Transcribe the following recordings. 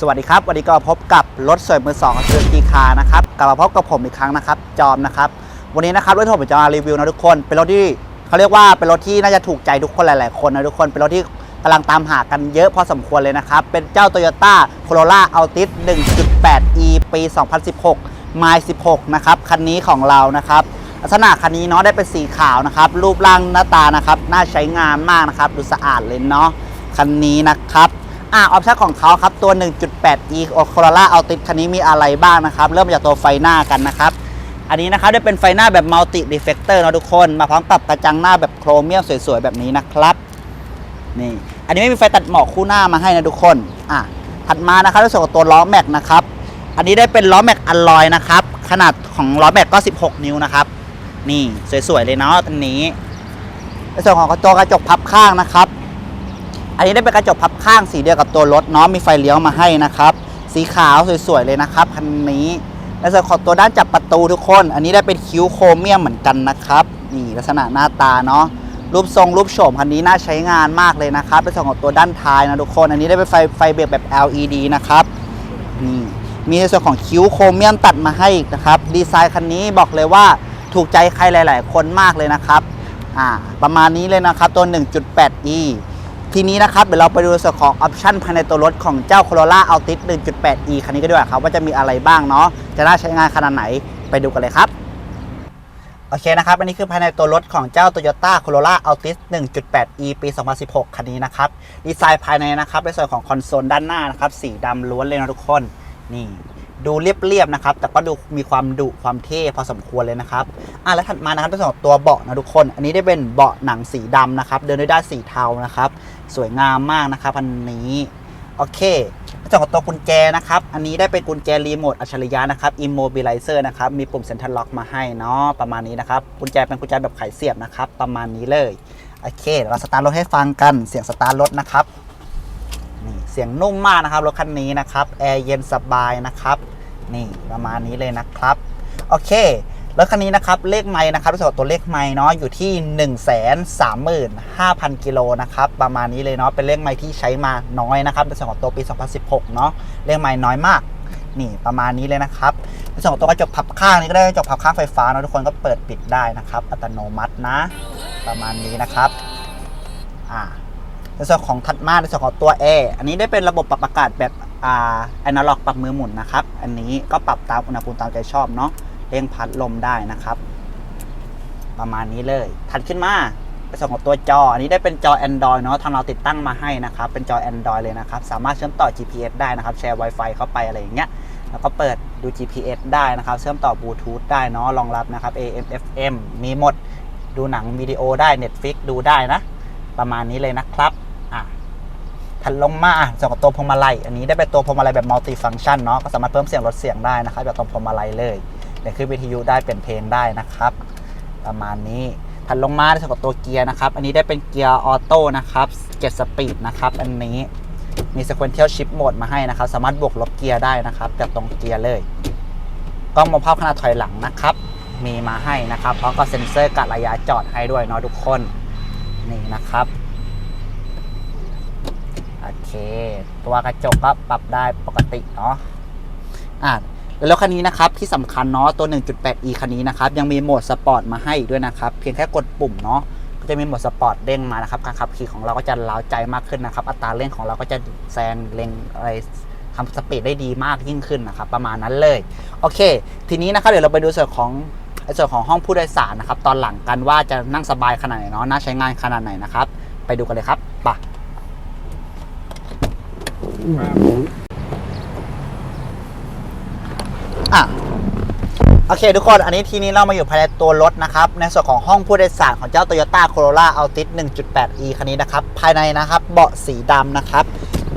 สวัสดีครับ วันนี้ก็พบกับรถสวยมือสองเซอร์กีคาร์นะครับกลับมาพบกับผมอีกครั้งนะครับ จอมนะครับ วันนี้นะครับรถที่ผมจะมารีวิวนะทุกคน เป็นรถที่เขาเรียกว่าเป็นรถที่น่าจะถูกใจทุกคนหลาย ๆ คนนะทุกคน เป็นรถที่กำลังตามหากันเยอะพอสมควรเลยนะครับ เป็นเจ้า Toyota Corolla Altis 1.8e ปี 2016 m i 16 นะครับ คันนี้ของเรานะครับ ลักษณะคันนี้เนาะได้เป็นสีขาวนะครับ รูปร่างหน้าตานะครับ น่าใช้งานมากนะครับ ดูสะอาดเลยเนาะ คันนี้นะครับ อ่าออปชั่นของเขาครับ ตัว 1.8e Corolla Altis คันนี้มีอะไรบ้างนะครับ เริ่มจากตัวไฟหน้ากันนะครับ อันนี้นะครับได้เป็นไฟหน้าแบบ Multi Reflector นะทุกคน มาพร้อมกับกระจังหน้าแบบโครเมียมสวยๆ แบบนี้นะครับนี่อันนี้ไม่มีไฟตัดหมอกคู่หน้ามาให้นะทุกคนอะถัดมานะครับในส่วนของตัวล้อแม็กนะครับอันนี้ได้เป็นล้อแม็กอลลอยนะครับ ขนาดของล้อแม็กก็ 16 นิ้วนะครับ นี่สวยๆเลยเนาะอันนี้ในส่วนของตัวกระจกพับข้างนะครับ อันนี้ได้เป็นกระจกพับข้างสีเดียวกับตัวรถเนาะมีไฟเลี้ยวมาให้นะครับ สีขาวสวยๆเลยนะครับคันนี้ในส่วนของตัวด้านจับประตูทุกคน อันนี้ได้เป็นคิ้วโครเมียมเหมือนกันนะครับนี่ลักษณะหน้าตาเนาะรูปทรงรูปโฉมคันนี้น่าใช้งานมากเลยนะครับในส่วนของตัวด้านท้ายนะทุกคน อันนี้ได้เป็นไฟไฟเบรกแบบ LED นะครับนี่มีในส่วนของคิ้วโครเมียมตัดมาให้อีกนะครับ ดีไซน์คันนี้บอกเลยว่าถูกใจใครหลาย ๆ คนมากเลยนะครับอ่าประมาณนี้เลยนะครับตัว 1.8e ทีนี้นะครับเดี๋ยวเราไปดูส่วนของออปชันภายในตัวรถของเจ้า Corolla Altis 1.8e คันนี้ก็ด้วยครับว่าจะมีอะไรบ้างเนาะจะน่าใช้งานขนาดไหนไปดูกันเลยครับโอเคนะครับ อันนี้คือภายในตัวรถของเจ้า Toyota Corolla Altis 1.8e ปี 2016 คันนี้นะครับ ดีไซน์ภายในนะครับในส่วนของคอนโซลด้านหน้านะครับ สีดำล้วนเลยนะทุกคน นี่ ดูเรียบๆนะครับ แต่ก็ดูมีความดุความเท่พอสมควรเลยนะครับอะแล้วถัดมานะครับในส่วนของตัวเบาะนะทุกคน อันนี้ได้เป็นเบาะหนังสีดำนะครับ เดินด้วยด้านสีเทานะครับ สวยงามมากนะครับอันนี้โอเคในส่วนของตัวกุญแจนะครับ อันนี้ได้เป็นกุญแจรีโมทอัจฉริยะนะครับ Immobilizer นะครับ มีปุ่ม Center Lock มาให้เนาะ ประมาณนี้นะครับ กุญแจเป็นกุญแจแบบไขเสียบนะครับ ประมาณนี้เลย โอเค เราสตาร์ทรถให้ฟังกัน เสียงสตาร์ทรถนะครับ สียงนุ่มมากนะครับรถคันนี้นะครับแอร์เย็นสบายนะครับนี่ประมาณนี้เลยนะครับโอเครถคันนี้นะครับเลขไม้นะครับในส่วนของตัวเลขไม้เนาะอยู่ที่ 1 3 5 0 0 0กิโลนะครับประมาณนี้เลยเนาะเป็นเลขไม้ที่ใช้มาน้อยนะครับในส่วนของตัวปี 2016 เนาะเลขไม้น้อยมากนี่ประมาณนี้เลยนะครับในส่วนของตัวกระจกพับข้างนี่ก็ได้กระจกพับข้างไฟฟ้าเนาะทุกคนก็เปิดปิดได้นะครับ อัตโนมัตินะ ประมาณนี้นะครับอ่า ในส่วนของถัดมาในส่วนของตัวแอร์อันนี้ได้เป็นระบบปรับอากาศแบบอ่าแอนาล็อกปรับมือหมุนนะครับ อันนี้ก็ปรับตามอุณหภูมิตามใจชอบเนาะเร่งพัดลมได้นะครับ ประมาณนี้เลยถัดขึ้นมาในส่วนของตัวจอ อันนี้ได้เป็นจอ Android เนาะทางเราติดตั้งมาให้นะครับ เป็นจอ Android เลยนะครับ สามารถเชื่อมต่อ GPS ได้นะครับ แชร์ Wi-Fi เข้าไปอะไรอย่างเงี้ยแล้วก็เปิดดู GPS ได้นะครับ เชื่อมต่อบลูทูธได้เนาะรองรับนะครับ AM FM มีหมด ดูหนังวิดีโอได้ Netflix ดูได้นะ ประมาณนี้เลยนะครับ อะถัดลงมาสำหรับตัวพวงมาลัย อันนี้ได้เป็นตัวพวงมาลัยแบบมัลติฟัง c t ชันเนาะก็สามารถเพิ่มเสียงลดเสียงได้นะครับจากตรงพวงมาลัยเลยเดี๋ยวขึ้นวิทยุได้เปลี่ยนเพลงได้นะครับ ประมาณนี้ถัดลงมาในส่วนของตัวเกียร์นะครับ อันนี้ได้เป็นเกียร์ออโต้นะครับ7สปีดนะครับ อันนี้มี sequential shift mode มาให้นะครับ สามารถบวกลบเกียร์ได้นะครับจากตรงเกียร์เลยกล้องมองภาพขนาดถอยหลังนะครับ มีมาให้นะครับพร้อมกับเซ็นเซอร์กะระยะจอดให้ด้วยเนาะทุกคนนี่นะครับ โอเค ตัวกระจกก็ปรับได้ปกติเนาะอะแล้วคันนี้นะครับที่สำคัญเนาะตัว 1.8e คันนี้นะครับยังมีโหมดสปอร์ตมาให้อีกด้วยนะครับ เพียงแค่กดปุ่มเนาะก็จะมีโหมดสปอร์ตเด้งมานะครับการขับขี่ของเราก็จะเล้าใจมากขึ้นนะครับ อัตราเร่งของเราก็จะแซงเร่งอะไรทำสปีดได้ดีมากยิ่งขึ้นนะครับประมาณนั้นเลยโอเค ทีนี้นะครับเดี๋ยวเราไปดูส่วนของส่วนของห้องผู้โดยสารนะครับ ตอนหลังกันว่าจะนั่งสบายขนาดไหนเนาะน่าใช้งานขนาดไหนนะครับ ไปดูกันเลยครับไป อะโอเคทุกคนอันนี้ทีนี้เรามาอยู่ภายในตัวรถนะครับ ในส่วนของห้องผู้โดยสารของเจ้า Toyota Corolla Altis 1.8e คันนี้นะครับ ภายในนะครับเบาะสีดำนะครับ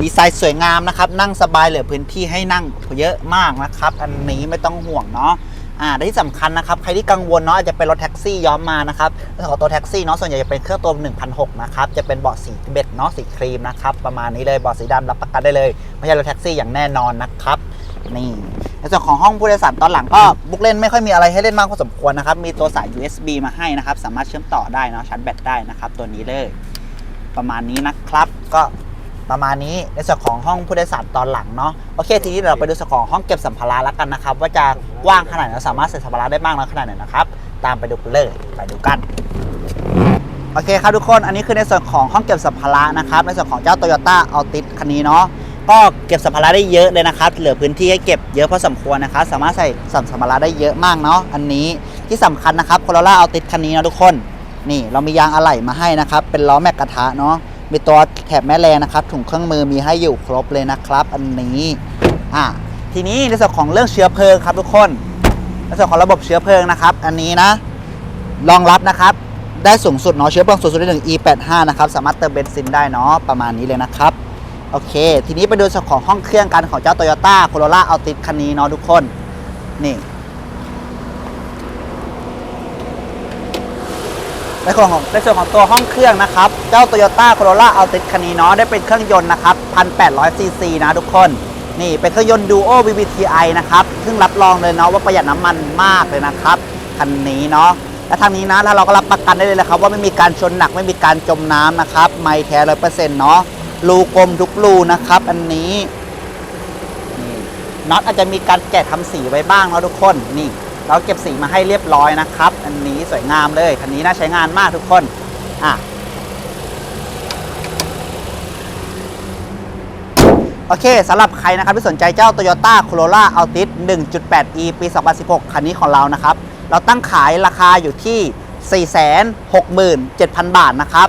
ดีไซน์สวยงามนะครับ นั่งสบายเหลือพื้นที่ให้นั่งเยอะมากนะครับ อันนี้ไม่ต้องห่วงเนาะ อ่าที่สำคัญนะครับ ใครที่กังวลเนาะอาจจะเป็นรถแท็กซี่ย้อมมานะครับในส่วนของตัวแท็กซี่เนาะส่วนใหญ่จะเป็นเครื่องตัว1,600นะครับ จะเป็นเบาะสีเบ็ดเนาะสีครีมนะครับ ประมาณนี้เลยเบาะสีดำรับประกันได้เลย ไม่ใช่รถแท็กซี่อย่างแน่นอนนะครับ นี่ในส่วนของห้องผู้โดยสารตอนหลังก็บุกเล่นไม่ค่อยมีอะไรให้เล่นมากพอสมควรนะครับ มีตัวสาย USB มาให้นะครับ สามารถเชื่อมต่อได้เนาะชาร์จแบตได้นะครับ ตัวนี้เลย ประมาณนี้นะครับ ก็ ประมาณนี้ในส่วนของห้องผู้โดยสารตอนหลังเนาะโอเคทีนี้เดี๋ยวเราไปดูส่วนของห้องเก็บสัมภาระแล้วกันนะครับ ว่าจะกว้างขนาดไหนและสามารถใส่สัมภาระได้มากน้อยขนาดไหนนะครับ ตามไปดูกันเลยไปดูกันโอเคครับทุกคนอันนี้คือในส่วนของห้องเก็บสัมภาระนะครับ ในส่วนของเจ้า Toyota Altis คันนี้เนาะก็เก็บสัมภาระได้เยอะเลยนะครับ เหลือพื้นที่ให้เก็บเยอะพอสมควรนะครับ สามารถใส่สัมสัมภาระได้เยอะมากเนาะอันนี้ที่สำคัญนะครับ Corolla Altis คันนี้เนาะทุกคน นี่เรามียางอะไหล่มาให้นะครับ เป็นล้อแม็กกระทะเนาะ มีตัวแถบแม่แรงนะครับ ถุงเครื่องมือมีให้อยู่ครบเลยนะครับ อันนี้อะทีนี้ในส่วนของเรื่องเชื้อเพลิงครับทุกคนในส่วนของระบบเชื้อเพลิงนะครับ อันนี้นะรองรับนะครับ ได้สูงสุดเนาะเชื้อเพลิงสูงสุดได้ถึง E85 นะครับ สามารถเติมเบนซินได้เนาะประมาณนี้เลยนะครับโอเค ทีนี้ไปดูส่วนของห้องเครื่องกันของเจ้า Toyota Corolla Altis คันนี้เนาะทุกคนนี่ ในส่วนของในส่วนของตัวห้องเครื่องนะครับ เจ้า Toyota Corolla Altis คันนี้เนาะได้เป็นเครื่องยนต์นะครับ 1,800 ซีซีนะทุกคน นี่เป็นเครื่องยนต์ Duo VVTi นะครับ ซึ่งรับรองเลยเนาะว่าประหยัดน้ำมันมากเลยนะครับ คันนี้เนาะและทางนี้นะถ้าเราก็รับประกันได้เลยนะครับ ว่าไม่มีการชนหนักไม่มีการจมน้ำนะครับ ไม่แท้ร้อยเปอร์เซ็นต์เนาะรูกลมทุกรูนะครับ อันนี้น็อตอาจจะมีการแกะทำสีไว้บ้างเนาะทุกคนนี่ เราเก็บสีมาให้เรียบร้อยนะครับ อันนี้สวยงามเลยคันนี้น่าใช้งานมากทุกคนอะโอเคสำหรับใครนะครับที่สนใจเจ้า Toyota Corolla Altis 1.8e ปี 2016 คันนี้ของเรานะครับ เราตั้งขายราคาอยู่ที่ 467,000 บาทนะครับ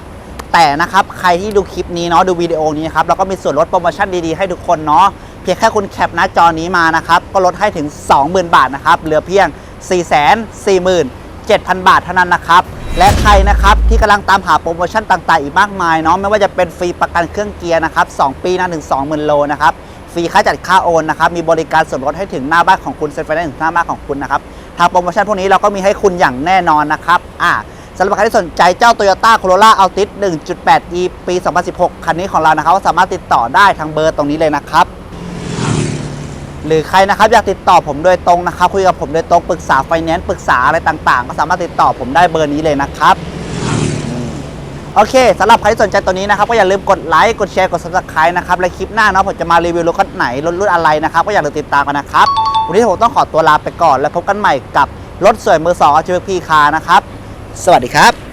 แต่นะครับใครที่ดูคลิปนี้เนาะดูวิดีโอนี้นะครับเราก็มีส่วนลดโปรโมชั่นดีๆ ให้ทุกคนเนาะเพียงแค่คุณแคปหน้าจอนี้มานะครับ ก็ลดให้ถึง 20,000 บาทนะครับ เหลือเพียง 447,000 บาทเท่านั้นนะครับ และใครนะครับที่กำลังตามหาโปรโมชั่นต่างๆ อีกมากมายเนาะไม่ว่าจะเป็นฟรีประกันเครื่องเกียร์นะครับ 2 ปีนาถึง20,000 โลนะครับฟรีค่าจัดค่าโอนนะครับ มีบริการส่วนลดให้ถึงหน้าบ้านของคุณเซ็นไฟได้ถึงหน้าบ้านของคุณนะครับทางโปรโมชั่นพวกนี้เราก็มีให้คุณอย่างแน่นอนนะครับอ่าสำหรับใครที่สนใจเจ้า Toyota Corolla Altis 1.8e ปี 2016 คันนี้ของเรานะครับ สามารถติดต่อได้ทางเบอร์ตรงนี้เลยนะครับ หรือใครนะครับอยากติดต่อผมโดยตรงนะครับคุยกับผมโดยตรงปรึกษาไฟแนนซ์ปรึกษาอะไรต่างๆ ก็สามารถติดต่อผมได้เบอร์นี้เลยนะครับโอเคสำหรับใครที่สนใจตัวนี้นะครับก็อย่าลืมกดไลค์กดแชร์กด subscribe นะครับและคลิปหน้าเนาะผมจะมารีวิวรถคันไหนรถรุ่นอะไรนะครับก็อย่าลืมติดตามกันนะครับวันนี้ผมต้องขอตัวลาไปก่อน แล้วพบกันใหม่กับรถสวยมือสอง HVP คานะครับ สวัสดีครับ